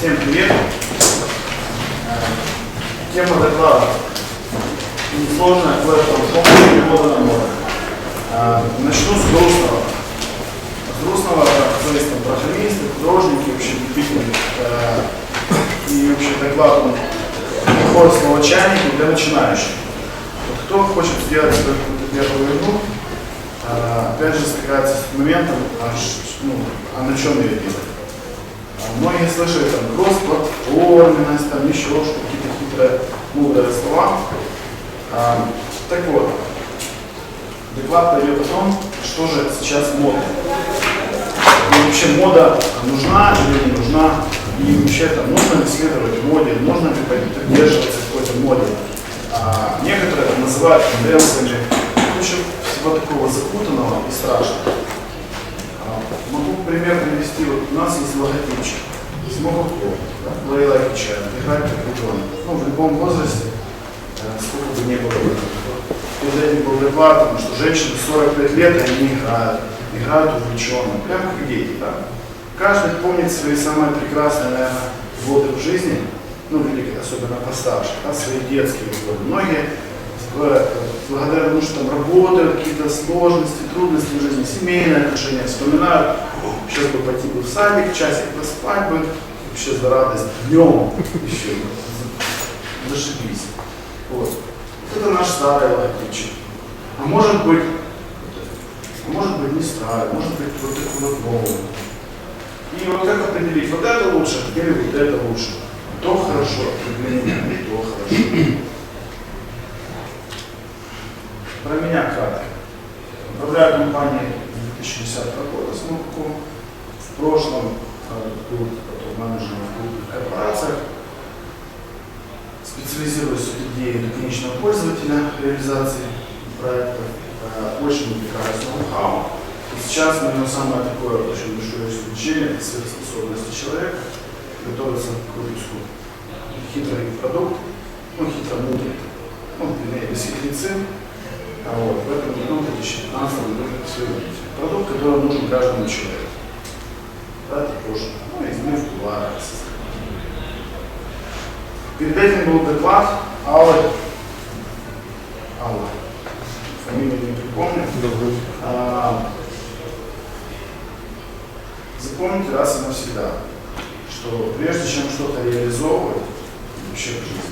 Всем привет. Э, Тема доклада несложная, помощь перевода на море. Э, Начну с грустного. С грустного, как известно, программисты, художники, вообще любители. Э, И вообще доклад он приходит слово чайники для начинающих. Вот кто хочет сделать свою первую игру, опять же стыкается с моментом, а, ну, а на чем ее делать. А Многие слышали там кросс-платформенность, там еще что какие-то хитрые, мудрые слова. А, так вот, доклад пойдет о том, что же сейчас модно. И вообще мода нужна или не нужна, и вообще там нужно ли следовать моде, нужно ли придерживаться какой-то моде. А, некоторые это называют тенденциями, куча всего такого запутанного и страшного. Пример привести. Вот у нас есть логотипчик из Моховков, да, Лейла Кичаева, играет как ребенок. Ну, в любом возрасте, э, сколько бы ни было. Перед этим был доклад, потому что женщины 45 лет, они играют, играют увлеченно, прям как дети, да. Каждый помнит свои самые прекрасные, наверное, годы в жизни, ну, великие, особенно постарше, да, свои детские годы. Многие э, благодаря тому, что там работают, какие-то сложности, трудности в жизни, семейные отношения, вспоминают, «О, сейчас бы пойти бы в садик, часик поспать бы, вообще за радость, днем еще, зашибись. Вот. Это наш старый логотипчик. А может быть, а может быть не старый, может быть вот такой вот новый. И вот как определить, вот это лучше или вот это лучше. То хорошо для меня, то хорошо. Про меня кратко. Управляю компанией с 2010 года с Мурком. В прошлом был потом менеджером в крупных корпорациях. Специализируюсь в идее до конечного пользователя реализации проектов. Э, Очень увлекаюсь ноу-хау. И сейчас мое самое такое очень большое исключение это сверхспособности человека готовиться к выпуску хитрый продукт, ну хитро мудрый, ну, без хитрецы, а вот, в этом году, в 2015 году, продукт, который нужен каждому человеку. Прошлое. Ну, изменив товары. Перед этим был доклад Аллы. Алла. Фамилию не припомню. А, Запомните раз и навсегда, что прежде чем что-то реализовывать вообще в жизни,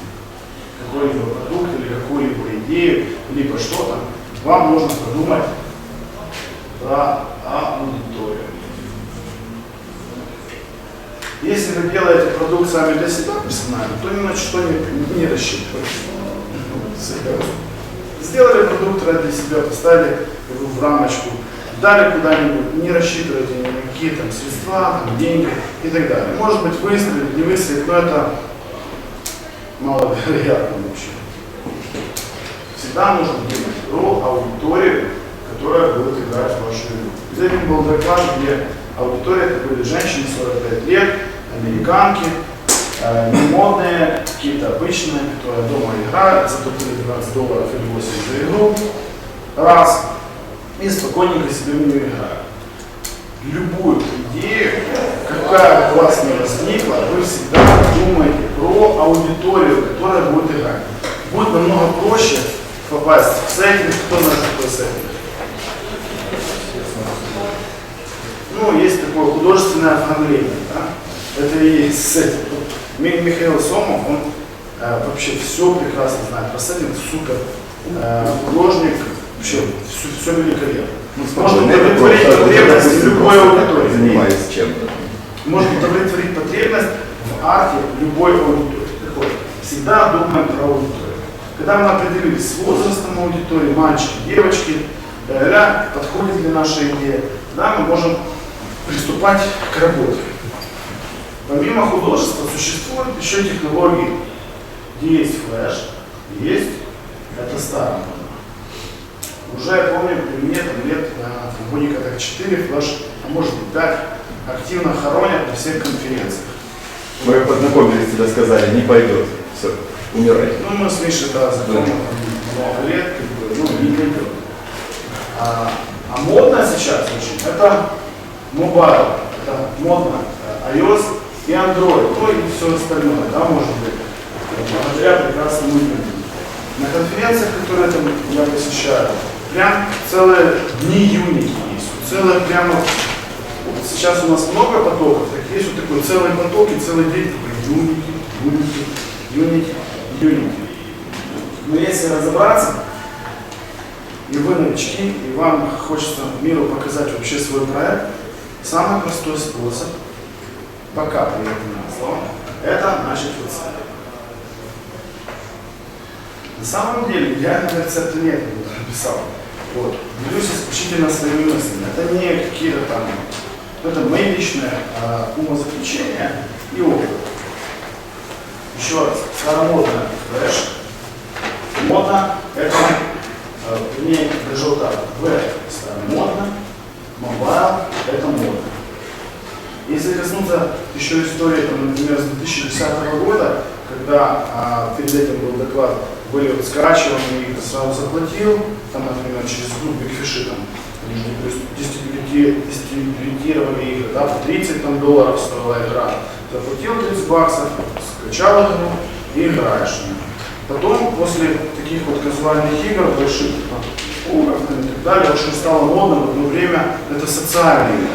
какой-либо продукт или какую-либо идею, либо что-то, вам нужно подумать про аудиторию. Если вы делаете продукт сами для себя персонально, то ни на что не, не рассчитывайте. Сделали продукт ради себя, поставили его в рамочку, дали куда-нибудь, не рассчитывайте ни на какие там средства, там, деньги и так далее. Может быть выстрелит, не выстрелит, но это маловероятно вообще. Всегда нужно думать про аудиторию, которая будет играть в вашу игру. Этим был доклад, где аудитория это были женщины 45 лет, американки, э, не модные, какие-то обычные, которые дома играют, заплатили 12 долларов или 8 за игру. Раз. И спокойненько себе в нее играют. Любую идею, какая у вас не возникла, вы всегда думаете про аудиторию, которая будет играть. Будет намного проще попасть в сеттинг, кто знает, какой сеттинг. Ну, есть такое художественное оформление, да? Это и Ми- Михаил Сомов, он э, вообще все прекрасно знает про сеттинг, супер э, художник, вообще все, все великолепно. Можно удовлетворить потребности любой аудитории. Занимаюсь чем-то. Можно удовлетворить потребность в арте любой аудитории. Так вот, всегда думаем про аудиторию. Когда мы определились с возрастом аудитории, мальчики, девочки, ля, подходит ли наша идея, да, мы можем приступать к работе. Помимо художества существуют еще технологии, где есть флеш, есть это старое. Уже я помню, при мне там лет на футболика так 4 флеш, а может быть 5, активно хоронят на всех конференциях. Мы познакомились, тебя сказали, не пойдет. Все, умирай. Ну, мы с Мишей, да, знакомы там много лет, как бы, ну, не пойдет. А, а модно сейчас очень, это мобайл, это модно, э, iOS и Android, ну и все остальное, да, может быть, благодаря прекрасному интернету. На конференциях, которые там я посещаю, прям целые дни юники есть, целые прямо, вот сейчас у нас много потоков, так есть вот такой целый поток и целый день такой юники, юники, юники, юники. Но если разобраться, и вы новички, и вам хочется миру показать вообще свой проект, самый простой способ, пока приятно слово, это с этого. На самом деле, идеального рецепта нет, я написал. Вот. Делюсь исключительно своими мыслями. Это не какие-то там, это мои личные а, умозаключения и опыт. Еще раз, старомодная флеш, модно, это, а, вернее, даже в старомодно, мобайл, это модно. Если коснуться еще истории, там, например, с 2010 года, когда а, перед этим был доклад, были вот скачивания, их сразу заплатил, там, например, через группу Бигфиши, там, они дистрибьюти- дистрибьютировали игры, да, по 30 там, долларов стоила игра, заплатил 30 баксов, скачал игру и играешь. Потом, после таких вот казуальных игр, больших там, уровней и так далее, очень стало модно в одно время это социальные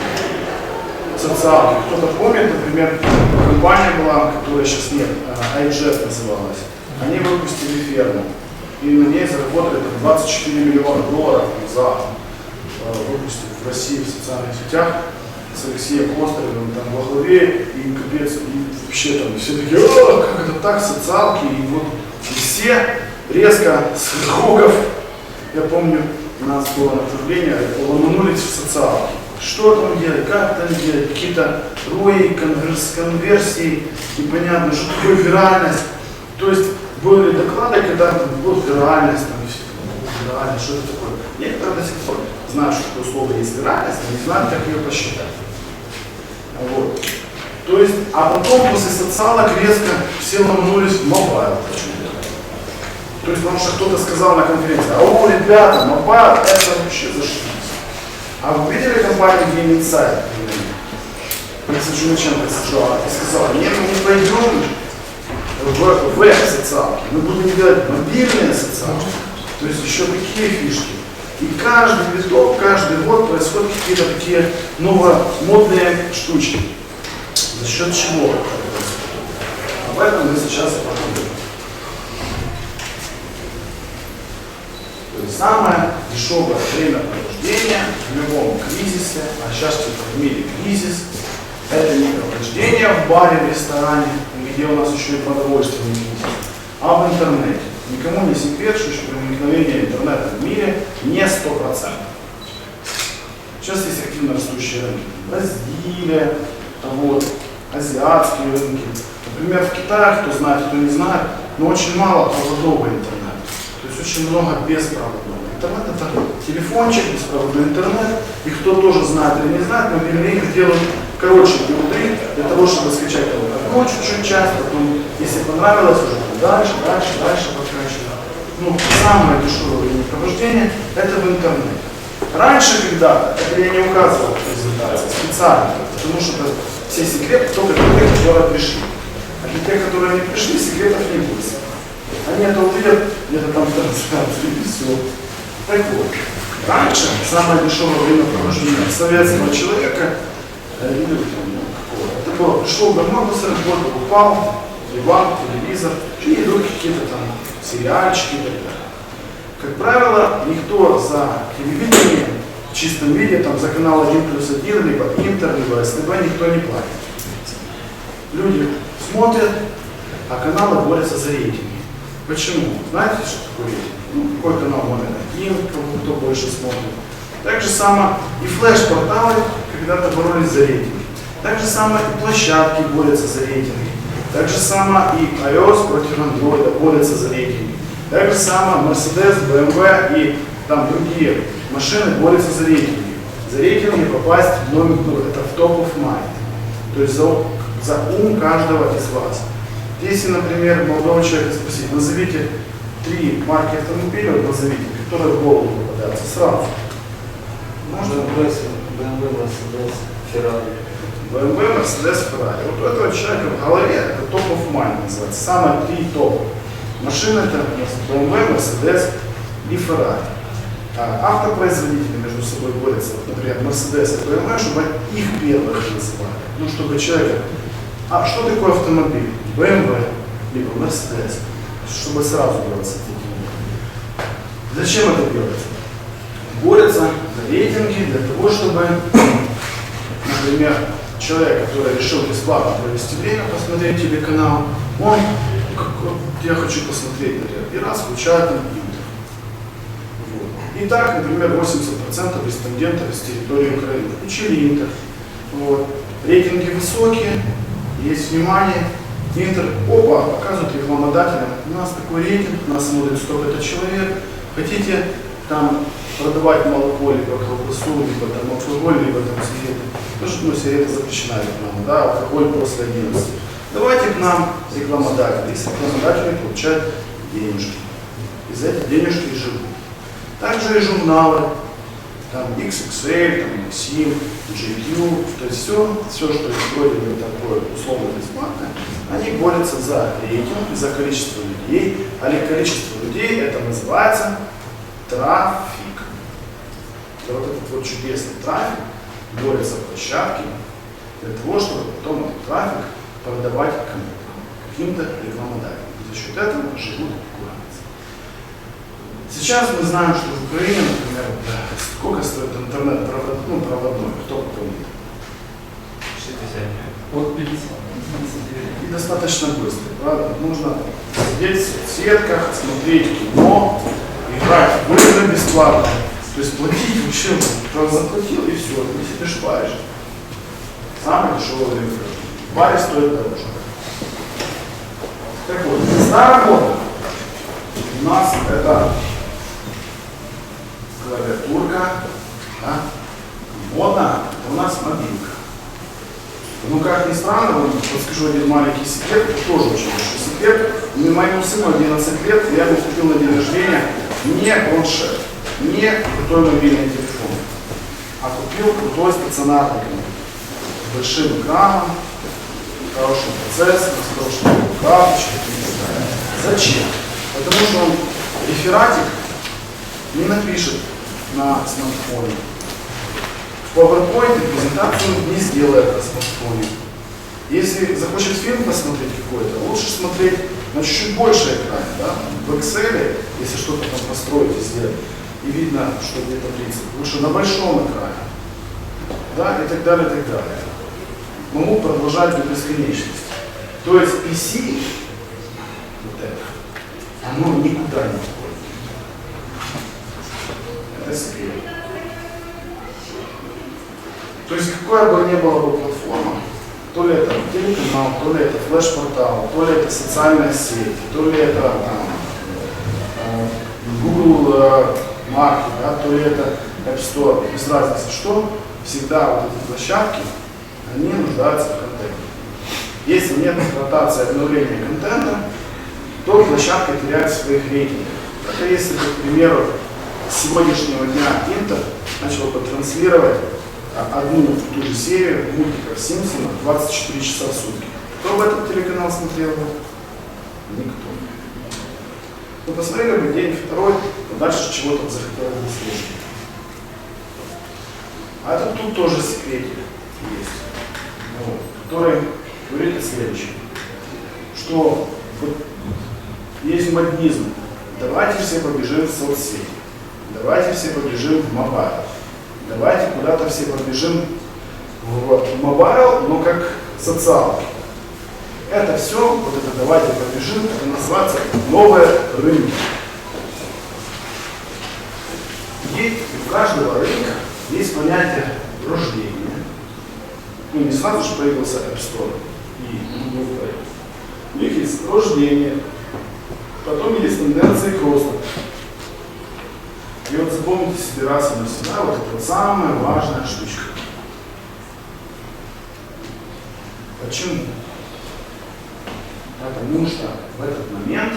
социалки. Кто-то помнит, например, компания была, которая сейчас нет, а, iJet называлась. Они выпустили ферму. И на ней заработали там, 24 миллиона долларов за э, выпустив в России в социальных сетях с Алексеем Костаревым там во главе, и капец, и вообще там все такие, как это так, социалки, и вот и все резко с рогов, я помню, у нас было направление, ломанулись в социалки. Что там делать, как там делать, какие-то рои, конверс, конверсии, непонятно, что такое виральность. То есть были доклады, когда вот виральность, там, все виральность, что это такое. Некоторые до сих пор знают, что такое слово есть виральность, но не знают, как ее посчитать. Вот. То есть, а потом после социалок резко все ломанулись в мобайл. почему-то. То есть, потому что кто-то сказал на конференции, а о, ребята, мобайл, это вообще зашибись. А вы видели компанию Game Insight? Я сижу на чем сказала, и сказала, нет, мы не пойдем в веб-социалки, мы будем делать мобильные социалки. То есть еще такие фишки. И каждый виток, каждый год происходят какие-то такие новомодные штучки. За счет чего? Об этом мы сейчас поговорим. Есть самое дешевое время пробуждения в любом кризисе, а сейчас в мире кризис, это не пробуждение в баре, в ресторане, где у нас еще и продовольствие не кризис, а в интернете. Никому не секрет, что проникновение интернета в мире не 100%. Сейчас есть активно растущие рынки. Бразилия, вот, азиатские рынки. Например, в Китае, кто знает, кто не знает, но очень мало проводного интернета. Очень много беспроводного. Интернет это телефончик, беспроводной интернет. И кто тоже знает или не знает, мобильные игры делают короче билды для того, чтобы скачать там одну чуть-чуть часть, потом, если понравилось, уже дальше, дальше, дальше подкачивать. Ну, самое дешевое время пробуждения это в интернете. Раньше когда это я не указывал в презентации, специально, потому что это все секреты только для тех, которые пришли. А для тех, которые не пришли, секретов не будет. Они это увидят где-то там в трансляции и все. Так вот, раньше самое дешевое время пробуждения советского человека, э, люблю там, ну, какого, это было, пришел домой после работы, упал, диван, телевизор, и идут какие-то там сериальчики и так далее. Как правило, никто за телевидение в чистом виде, там за канал 1 плюс 1, либо Интер, либо СТБ никто не платит. Люди смотрят, а каналы борются за рейтинги. Почему? Знаете, что такое рейтинг? Ну, какой канал номер один, кого- кто больше смотрит. Так же само и флеш-порталы когда-то боролись за рейтинги. Так же само и площадки борются за рейтинги. Так же само и iOS против Android борются за рейтинги. Так же само Mercedes, BMW и там другие машины борются за рейтинги. За рейтинги попасть в номер, ну, это в топ of mind. То есть за, за ум каждого из вас. Если, например, молодого человека спросить, назовите три марки автомобиля, назовите, которые в голову попадаются сразу. Можно? BMW, BMW, Mercedes, Ferrari. BMW, Mercedes, Ferrari. Вот у этого человека в голове это топ of mind называется. Самые три топ. Машины это BMW, Mercedes и Ferrari. А автопроизводители между собой борются, вот, например, Mercedes и BMW, чтобы их первых называли. Ну, чтобы человек, а что такое автомобиль? BMW, либо Mercedes, чтобы сразу было ассоциативно. Зачем это делается? Борются за рейтинги для того, чтобы, например, человек, который решил бесплатно провести время, посмотреть телеканал, он, я хочу посмотреть, например, и раз включает компьютер. Вот. И так, например, 80% респондентов из территории Украины включили Интер. Вот. Рейтинги высокие, есть внимание, Интер, опа, показывают рекламодателям, у нас такой рейтинг, нас смотрит столько-то человек, хотите там продавать молоко, либо колбасу, либо там алкоголь, либо там сигареты. Потому что ну, сигареты запрещена реклама, да, алкоголь после 11. Давайте к нам рекламодатели. Если рекламодатели получают денежки. И за эти денежки и живут. Также и журналы, там XXL, там Maxim, GQ, то есть все, все, что бы такое условно бесплатное, они борются за рейтинг за количество людей, а ли количество людей это называется трафик. И вот этот вот чудесный трафик борется площадки для того, чтобы потом этот трафик продавать кому-то, каким-то рекламодателям. За счет этого живут. Сейчас мы знаем, что в Украине, например, сколько стоит интернет провод, ну, проводной, кто помнит? 60. От 50. И достаточно быстро, правда? Нужно сидеть в сетках, смотреть кино, играть в игры бесплатно. То есть платить вообще, просто заплатил и все, ты сидишь паришь. Самое дешевое время. В баре стоит дороже. Так вот, места работы. У нас это клавиатурка, да? модно, это у нас мобилка. Ну, как ни странно, вот подскажу один маленький секрет, тоже очень большой секрет. Мне моему сыну 11 лет, я ему купил на день рождения не планшет, не крутой мобильный телефон, а купил крутой стационарный компьютер большим экраном, хорошим процессором, с хорошей карточкой и. Зачем? Потому что он рефератик не напишет на смартфоне. В PowerPoint презентацию не сделает на смартфоне. Если захочет фильм посмотреть какой-то, лучше смотреть на чуть-чуть больше экране, да? В Excel, если что-то там построить и сделать, и видно, что где-то принцип, лучше на большом экране, да, и так далее, и так далее. Могу продолжать до бесконечности. То есть PC, вот это, оно никуда не уходит. Секрет. То есть какая бы ни была бы платформа, то ли это телеканал, то ли это флеш-портал, то ли это социальная сеть, то ли это там, э, Google э, Market, да, то ли это App Store, без разницы что, всегда вот эти площадки, они нуждаются в контенте. Если нет ротации обновления контента, то площадка теряет своих рейтингов. Это если, к примеру, сегодняшнего дня Интер начал бы транслировать а, одну и ту же серию мультиков Симпсонов 24 часа в сутки. Кто бы этот телеканал смотрел бы? Никто. Ну, посмотрели бы день второй, но дальше чего-то захотелось бы слушать. А это тут тоже секретик есть, вот, который говорит о следующем, что вот есть моднизм. Давайте все побежим в соцсети. Давайте все побежим в мобайл. Давайте куда-то все побежим в мобайл, но как социалки. Это все, вот это давайте побежим, это называется новое рынок. И у каждого рынка есть понятие рождения. Ну, не сразу же появился App Store и Google Play. У них есть рождение, потом есть тенденции к росту. И вот запомните себе раз и навсегда, вот это самая важная штучка. Почему? Потому что в этот момент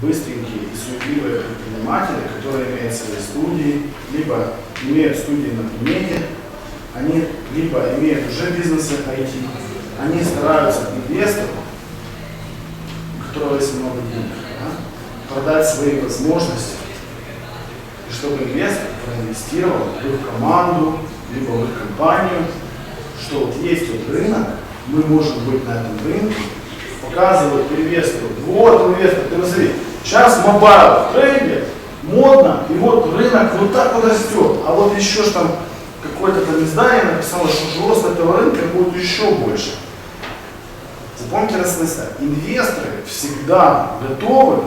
быстренькие и суетливые предприниматели, которые имеют свои студии, либо имеют студии на примете, они либо имеют уже бизнесы IT, они стараются инвестору, у которого есть много денег, продать свои возможности, и чтобы инвестор проинвестировал в их команду, либо в их компанию, что вот есть вот рынок, мы можем быть на этом рынке, показывать инвестору, вот инвестор, ты посмотри, сейчас мобайл трейдер, модно, и вот рынок вот так вот растет, а вот еще ж там какое-то там издание написало, что рост этого рынка будет еще больше. Запомните раз инвесторы всегда готовы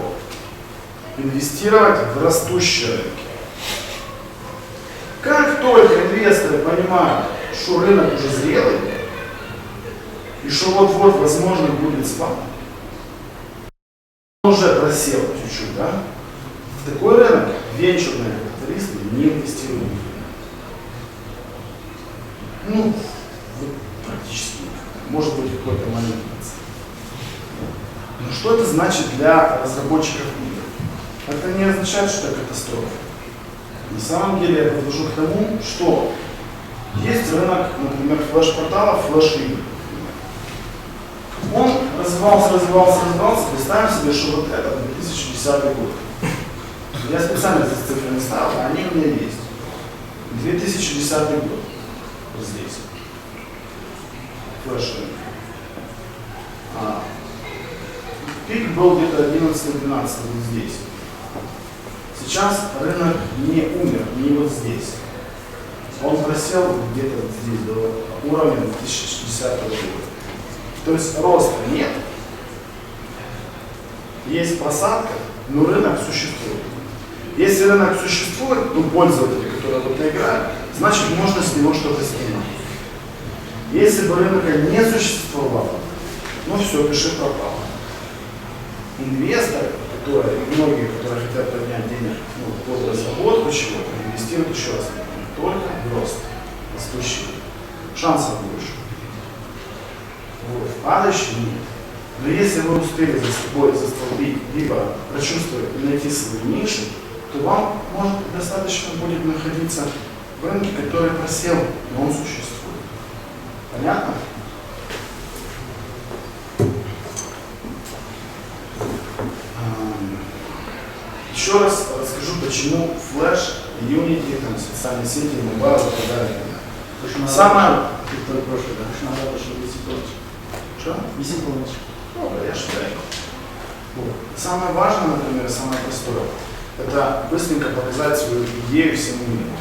инвестировать в растущие рынки. Как только инвесторы понимают, что рынок уже зрелый, и что вот-вот, возможно, будет спад, он уже просел чуть-чуть, да? В такой рынок венчурные капиталисты не инвестируют. Ну, практически. Может быть, какой-то момент. Но что это значит для разработчиков? Это не означает, что это катастрофа. На самом деле я подвожу к тому, что есть рынок, например, флеш-порталов, флеш-игр. Он развивался, развивался, развивался. Представим себе, что вот это 2010 год. Я специально эти цифры не ставил, а они у меня есть. 2010 год. Здесь. Флеш. А, пик был где-то 11-12 вот здесь. Сейчас рынок не умер, не вот здесь. Он просел где-то здесь до уровня 2060 года. То есть роста нет, есть просадка, но рынок существует. Если рынок существует, ну, пользователи, которые это играют, значит можно с него что-то снимать. Если бы рынка не существовало, ну все, пиши пропало. Инвесторы, и многие, которые хотят поднять денег ну, под разработку чего-то, инвестируют еще раз, только в рост, растущий. Шансов больше. Вот. Падающий нет. Но если вы успели за собой застолбить, либо прочувствовать и найти свою нишу, то вам может достаточно будет находиться в рынке, который просел, но он существует. Понятно? Еще раз расскажу, почему флеш, Unity, там, социальные сети, мобайл и так далее. Самое... Который прошлый, да, что надо, чтобы висит полностью. Что? Висит полностью. Ну, я считаю. Вот. Самое важное, например, самое простое, это быстренько показать свою идею всему миру.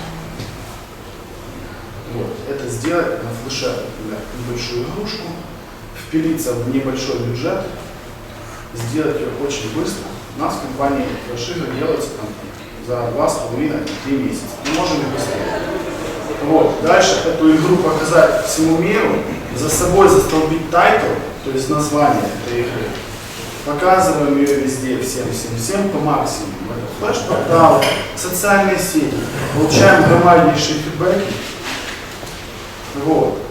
Вот. Это сделать на флеше, например, небольшую игрушку, впилиться в небольшой бюджет, сделать ее очень быстро. У нас в компании флеши делается там, за два с половиной, три месяца. Мы можем и быстрее. Вот. Дальше эту игру показать всему миру, за собой застолбить тайтл, то есть название этой игры. Показываем ее везде, всем, всем, всем по максимуму. Это флеш-портал, социальные сети. Получаем громаднейшие фидбэки. Вот.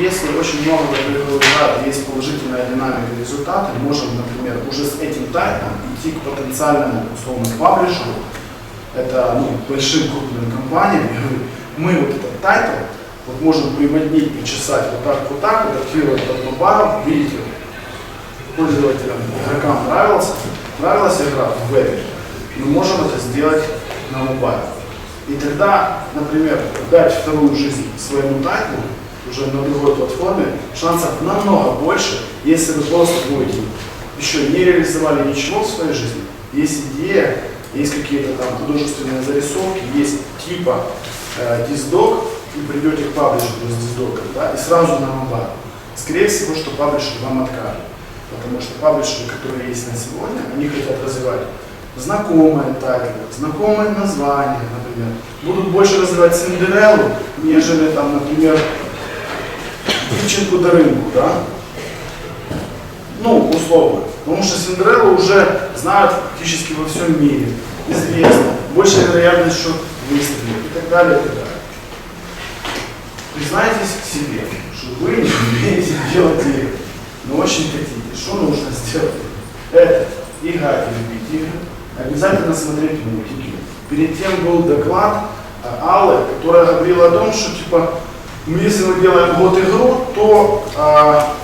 Если очень много результатов, есть положительная динамика результата, можем, например, уже с этим тайтом идти к потенциальному условно паблишеру, это ну, большим крупным компаниям, и мы вот этот тайтл вот можем приманить, причесать вот так, вот так, вот активировать этот мобайл, видите, пользователям, игрокам нравился, нравилась игра в вебе, мы можем это сделать на мобайле. И тогда, например, дать вторую жизнь своему тайтлу, уже на другой платформе, шансов намного больше, если вы просто будете еще не реализовали ничего в своей жизни. Есть идея, есть какие-то там художественные зарисовки, есть типа э, и придете к паблишеру с диздоком, да, и сразу на мобайл. Скорее всего, что паблишер вам откажет. Потому что паблишеры, которые есть на сегодня, они хотят развивать знакомые тайтлы, знакомые названия, например. Будут больше развивать Синдереллу, нежели там, например, Дівчинку Даринку, да? Ну, условно. Потому что Синдереллу уже знают фактически во всем мире. Известно. Большая вероятность, что выстрелит и так далее, и так далее. Признайтесь себе, что вы не умеете делать игры, но очень хотите. Что нужно сделать? Это играть любить игры, обязательно смотреть мультики. Перед тем был доклад э, Аллы, которая говорила о том, что типа Если мы делаем год игру, то а,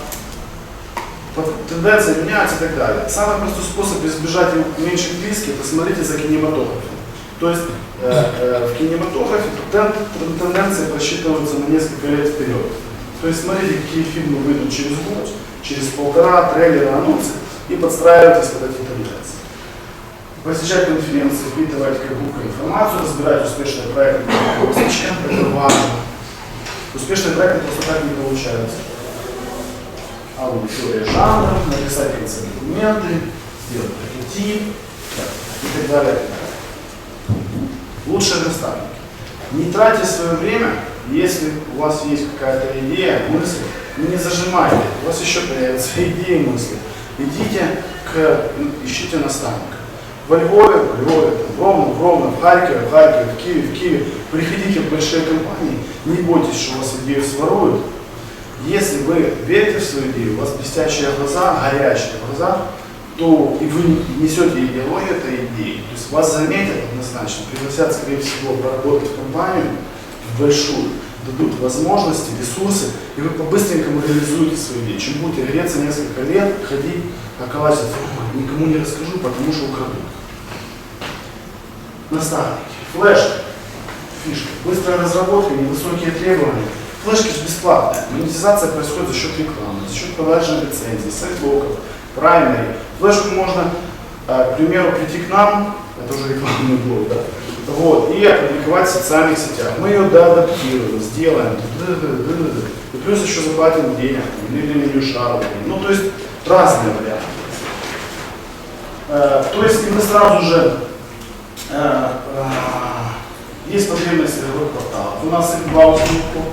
тенденция меняется и так далее. Самый простой способ избежать меньших риски, это смотрите за кинематографом. То есть э, э, в кинематографе тен- тен- тенденции просчитываются на несколько лет вперед. То есть смотрите, какие фильмы выйдут через год, через полтора, трейлеры, анонсы, и подстраивайтесь под эти тенденции. Посещать конференции, впитывать как губка информацию, разбирать успешные проекты, это важно. Успешные проекты просто так не получаются. Аудитория жанров, написать конце документы, сделать прототип и так далее. Лучшие наставники. Не тратьте свое время, если у вас есть какая-то идея, мысль, не зажимайте. У вас еще появятся идеи, мысли. Идите к, ну, ищите наставника. Во Львове, в Львове, в Ровно, в Ровно, в Харькове, в Харькове, в Киеве, в Киеве. Приходите в большие компании, не бойтесь, что вас идею своруют. Если вы верите в свою идею, у вас блестящие глаза, горящие глаза, то и вы несете идеологию этой идеи, то есть вас заметят однозначно, пригласят, скорее всего, поработать в компанию, в большую, дадут возможности, ресурсы, и вы по-быстренькому реализуете свою идею. Чем будете греться несколько лет, ходить, околачиваться, «Ой, никому не расскажу, потому что украдут. Наставники, флешка, фишка, быстрая разработка, невысокие требования. Флешки же бесплатные. Монетизация происходит за счет рекламы, за счет продажи лицензий, сайтблоков, праймери. Флешку можно, э, к примеру, прийти к нам, это уже рекламный блок, да, вот, и опубликовать в социальных сетях. Мы ее доадаптируем, сделаем, и плюс еще заплатим денег, или меню шару. Ну, то есть разные варианты. Э, То есть мы сразу же э, э, есть потребность игровых порталов. У нас их два услугу.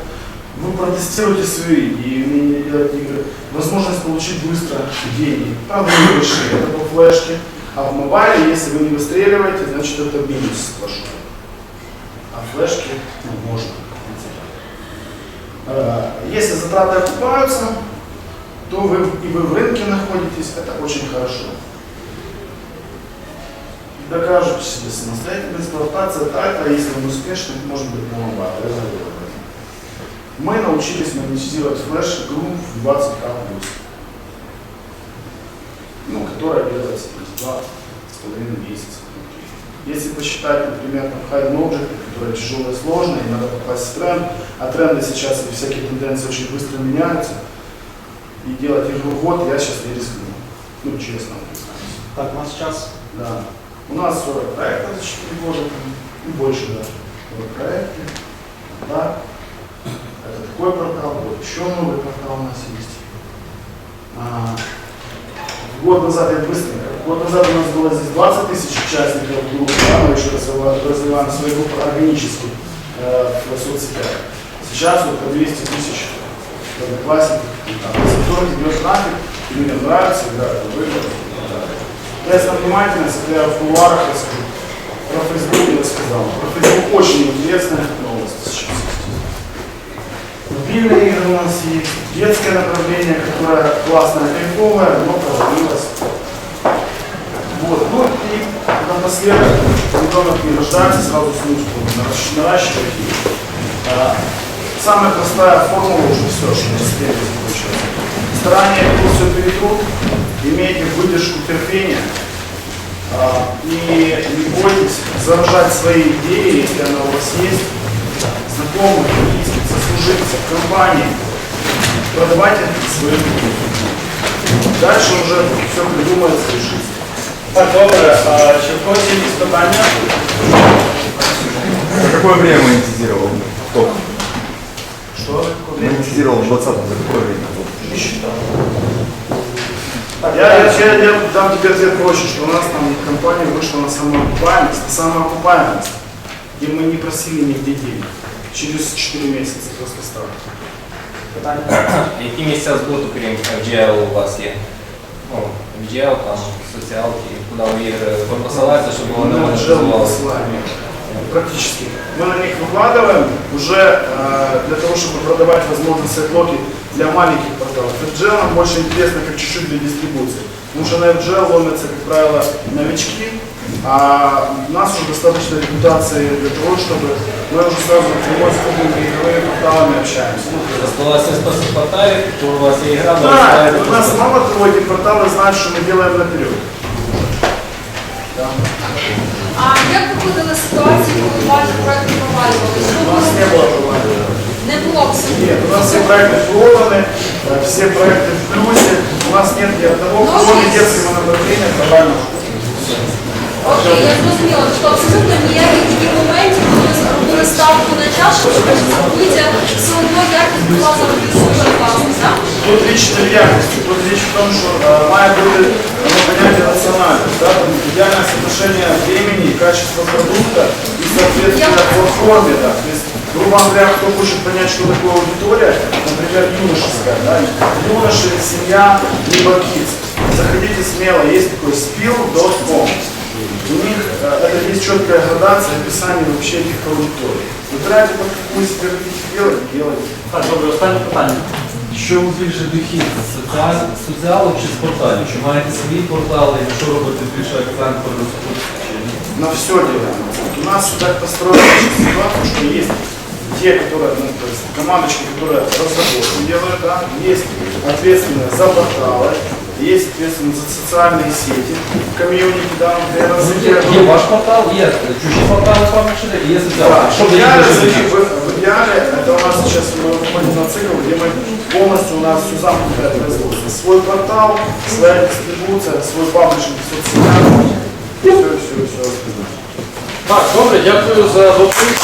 Вы протестируете свои идеи, умение делать игры, возможность получить быстро деньги. Правда, небольшие, это по флешке. А в мобайле, если вы не выстреливаете, значит это минус сплошной. А флешки ну, можно. Если затраты окупаются, то вы, и вы в рынке находитесь, это очень хорошо. Докажете себе самостоятельно, эксплуатация тайтла, если он успешный, может быть на. Мы научились монетизировать флеш-игру в 20 к ну, которая делается через два с половиной месяца. Если посчитать, например, там, high object, которая тяжелая и сложная, и надо попасть в тренд, а тренды сейчас и всякие тенденции очень быстро меняются, и делать игру год я сейчас не рискну. Ну, честно. Так, у нас час. Да. У нас 40 проектов за 4 года, там, и больше даже. 40 проектов. Да. Это такой портал, вот еще новый портал у нас есть. А, год назад, я быстренько, год назад у нас было здесь 20 тысяч участников группы, да, мы еще развиваем, развиваем свои группы органически э, в соцсетях. Сейчас вот по 200 тысяч одноклассников. там. Если кто-то идет и людям нравится, играют в игры. Да. Если внимательность, я в кулуарах расскажу. Про Facebook я рассказал. Про Facebook очень интересная новость сейчас. Мобильные игры у нас есть, детское направление, которое классное, кайфовое, но провалилось. Вот. Ну и напоследок, ребенок не рождается, сразу с наращ- наращивать. их. А, Самая простая формула уже все, что мы теперь получилось. Старание это все перетрут, имейте выдержку терпения а, и не бойтесь заражать свои идеи, если она у вас есть, знакомых, близких, сослуживцев, компании. Продавайте свою продукцию. Дальше уже все придумается и решится. Так, добре, а, чи в когось є якісь питання? За какое время монетизировал? Топ. Что? Монетизировал в 20 за какое время? Не считал. Я, я, я, я дам тебе ответ проще, что у нас там компания вышла на самоокупаемость, на самоокупаемость, и мы не просили нигде денег. Через 4 месяца после старта. Питання? Які місця збуту, крім FGL у вас є? Ну, FGL, там, соціалки, куди ви ігри ви посилаєте, щоб Мы вони на Джел монетизувалися? посылаем практически. Мы на них выкладываем уже э, для того, чтобы продавать возможности блоки для маленьких порталов. FGL нам больше интересно как чуть-чуть для дистрибуции. Потому что на FGL ломятся, как правило, новички, А у нас уже достаточно репутации для того, чтобы мы уже сразу напрямую с крупными игровыми порталами общаемся. Ну, Просто у вас є список порталів, то у вас є ігра, ви Да, розглядаєте у нас список. мало того, эти порталы знают, что мы делаем наперед. Да. А як виходили ситуації, коли ваші проекти провалювалися? Що У нас було? не было провалов. Не було абсолютно. Нет, у нас все проекты проданы, э, все проекты в плюсе. У нас нет ни одного, Ну, кроме есть. детского направления, провального. Окей, я зрозуміла, що абсолютно ніяких таких моментів, коли ви робили ставку на час, щоб события, все одно якість була завжди супер класна, так? Тут речь не в якости, тут речь в том, что э, мая будет ну, понятие рациональность, да, там идеальное соотношение времени и качества продукта и соответственно Я- платформе, да. То есть, грубо говоря, кто хочет понять, что такое аудитория, например, юношеская, да, юноши, семья, либо kids. Заходите смело, есть такой spill.com. У них э, это есть четкая градация описания вообще этих аудиторий. Выбирайте, под какую себе хотите делать, делайте. Так, добре, останнє питання. Що більше дохід з соціаль- з соціалу чи з порталів? Чи маєте свій портал і що робити більше акцент по розпуску? на все делаем. У нас так построена сейчас ситуация, что есть те, которые, ну, то есть командочки, которые разработку делают, да, есть ответственные за порталы, есть ответственные за социальные сети, комьюнити, да, например, Є, развитие. є ваш портал, є чужі портали помічені, і є Да, соціальні. Що в ви идеале, більше в, в идеале, это у нас сейчас мы выходим на цикл, где мы полностью у нас все замкнутое производство. Свой портал, своя дистрибуция, свой паблишинг в соцсетях. Все, все, все. Так, добре, дякую за доповідь.